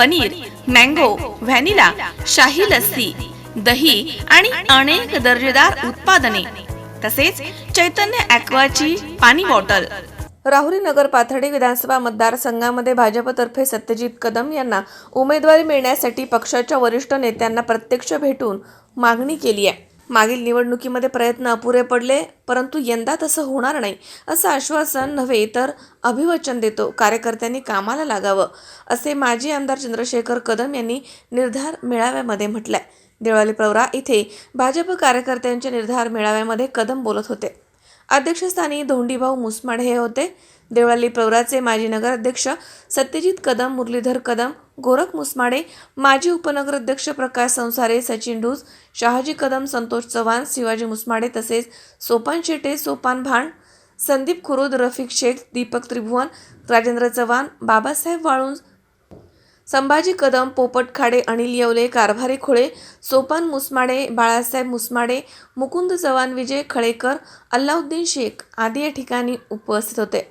Paneer mango vanilla शाही लस्सी दही आणि अनेक दर्जेदार उत्पादने. तसेच चैतन्य ॲक्वाची पाणी बॉटल. राहुरी नगर पाथर्डी विधानसभा मतदारसंघामध्ये भाजपतर्फे सत्यजित कदम यांना उमेदवारी मिळण्यासाठी पक्षाच्या वरिष्ठ नेत्यांना प्रत्यक्ष भेटून मागणी केली आहे. मागील निवडणुकीमध्ये प्रयत्न अपुरे पडले परंतु यंदा तसं होणार नाही असं आश्वासन नव्हे तर अभिवचन देतो कार्यकर्त्यांनी कामाला लागावं असे माजी आमदार चंद्रशेखर कदम यांनी निर्धार मेळाव्यामध्ये म्हटलंय. देवळाली प्रवरा इथे भाजप कार्यकर्त्यांच्या निर्धार मेळाव्यामध्ये कदम बोलत होते. अध्यक्षस्थानी धोंडीभाऊ मुसमाड हे होते. देवळाली प्रवराचे माजी नगराध्यक्ष सत्यजित कदम मुरलीधर कदम गोरख मुसमाडे माजी उपनगराध्यक्ष प्रकाश संसारे सचिन ढूस शहाजी कदम संतोष चव्हाण शिवाजी मुसमाडे तसेच सोपान शेटे सोपान भांड संदीप खुरुद रफिक शेख दीपक त्रिभुवन राजेंद्र चव्हाण बाबासाहेब वाळुंज संभाजी कदम पोपट खाडे अनिल येवले कारभारी खोळे सोपान मुसमाडे बाळासाहेब मुसमाडे मुकुंद चव्हाण विजय खळेकर अल्लाउद्दीन शेख आदी या ठिकाणी उपस्थित होते.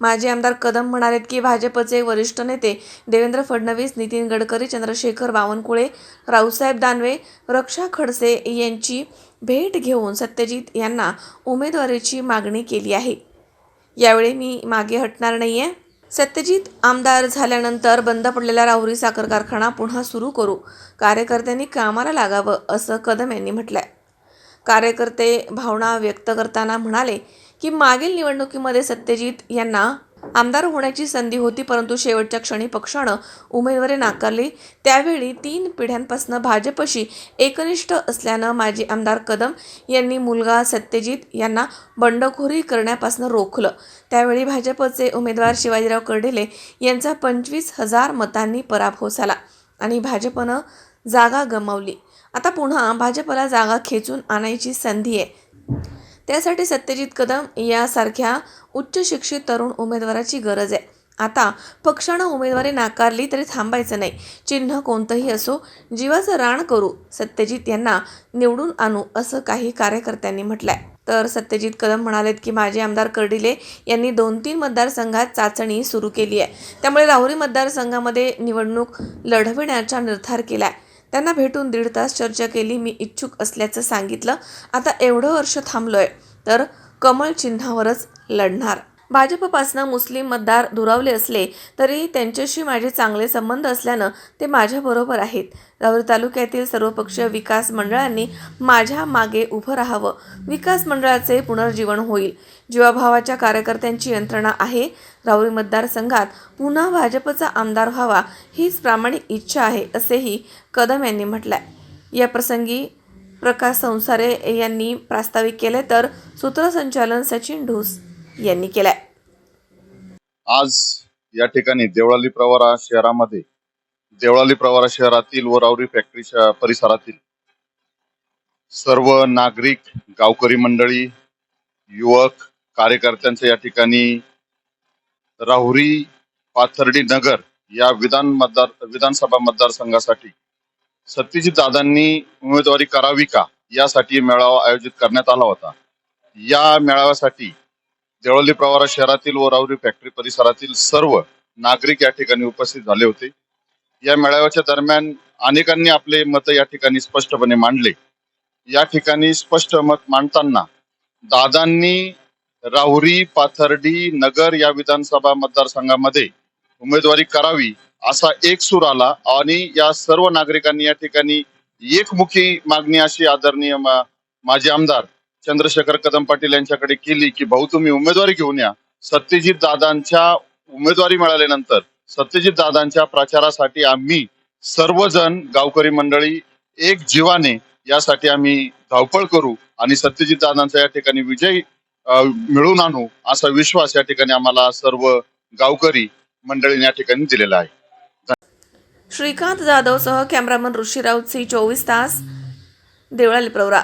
माजी आमदार कदम म्हणालेत की भाजपचे वरिष्ठ नेते देवेंद्र फडणवीस नितीन गडकरी चंद्रशेखर बावनकुळे रावसाहेब दानवे रक्षा खडसे यांची भेट घेऊन सत्यजित यांना उमेदवारीची मागणी केली आहे. यावेळी मी मागे हटणार नाहीये. सत्यजित आमदार झाल्यानंतर बंद पडलेला राहुरी साखर कारखाना पुन्हा सुरू करू. कार्यकर्त्यांनी कामाला लागावं असं कदम यांनी म्हटलंय. कार्यकर्ते भावना व्यक्त करताना म्हणाले की मागील निवडणुकीमध्ये सत्यजित यांना आमदार होण्याची संधी होती परंतु शेवटच्या क्षणी पक्षानं उमेदवारी नाकारली. त्यावेळी तीन पिढ्यांपासून भाजपशी एकनिष्ठ असल्यानं माजी आमदार कदम यांनी मुलगा सत्यजित यांना बंडखोरी करण्यापासून रोखलं. त्यावेळी भाजपचे उमेदवार शिवाजीराव कर्डिले यांचा पंचवीस हजार मतांनी पराभव झाला आणि भाजपनं जागा गमावली. आता पुन्हा भाजपला जागा खेचून आणायची संधी आहे. त्यासाठी सत्यजित कदम यासारख्या उच्च शिक्षित तरुण उमेदवाराची गरज आहे. आता पक्षानं उमेदवारी नाकारली तरी थांबायचं नाही. चिन्ह कोणतंही असो जीवाचं रान करू सत्यजित यांना निवडून आणू असं काही कार्यकर्त्यांनी म्हटलंय. तर सत्यजित कदम म्हणालेत की माजी आमदार कर्डिले यांनी दोन तीन मतदारसंघात चाचणी सुरू केली आहे. त्यामुळे राहुरी मतदारसंघामध्ये निवडणूक लढविण्याचा निर्धार केला आहे त्यांना भेटून दीड तास चर्चा केली मी इच्छुक असल्याचं सांगितलं. आता एवढं वर्ष थांबलोय तर कमळ चिन्हावरच लढणार. भाजपपासनं मुस्लिम मतदार दुरावले असले तरी त्यांच्याशी माझे चांगले संबंध असल्यानं ते माझ्याबरोबर आहेत. राहुरी तालुक्यातील सर्वपक्षीय विकास मंडळांनी माझ्या मागे उभं राहावं. विकास मंडळाचे पुनर्जीवन होईल. जीवाभावाच्या कार्यकर्त्यांची यंत्रणा आहे. रावरी मतदारसंघात पुन्हा भाजपचा आमदार व्हावा हीच प्रामाणिक इच्छा आहे असेही कदम यांनी म्हटलंय. या प्रसंगी प्रकाश संसारे यांनी प्रास्ताविक केले तर सूत्रसंचालन सचिन ढूस यांनी केलाय. आज या ठिकाणी देवळाली प्रवारा शहरामध्ये देवळाली प्रवारा शहरातील व रावरी फॅक्टरीच्या परिसरातील सर्व नागरिक गावकरी मंडळी युवक कार्यकर्त्यांच्या या ठिकाणी राहुरी पाथर्डी नगर या विधान मतदार विधानसभा मतदारसंघासाठी सत्यजित दादांनी उमेदवारी करावी का यासाठी मेळावा आयोजित करण्यात आला होता. या मेळाव्यासाठी देवळाली प्रवारा शहरातील व रावरी फॅक्टरी परिसरातील सर्व नागरिक या ठिकाणी उपस्थित झाले होते. या मेळाव्याच्या दरम्यान अनेकांनी आपले मत या ठिकाणी स्पष्टपणे मांडले. या ठिकाणी स्पष्ट मत मांडताना दादांनी राहुरी पाथर्डी नगर या विधानसभा मतदारसंघामध्ये उमेदवारी करावी असा एक सूर आला आणि या सर्व नागरिकांनी या ठिकाणी एकमुखी मागणी अशी आदरणीय मा- माजी आमदार चंद्रशेखर कदम पाटील यांच्याकडे केली की भाऊ तुम्ही उमेदवारी घेऊन या. सत्यजित दादांच्या उमेदवारी मिळाल्यानंतर सत्यजित दादांच्या प्रचारासाठी आम्ही सर्वजण गावकरी मंडळी एक जीवाने यासाठी आम्ही धावपळ करू आणि सत्यजित दादांचा या ठिकाणी विजय मिळून मिळवून आणू असा विश्वास या ठिकाणी आम्हाला सर्व गावकरी मंडळीने या ठिकाणी दिलेला आहे. श्रीकांत जाधवसह कॅमेरामन ऋषीराव सी चोवीस तास देवळाली प्रवरा.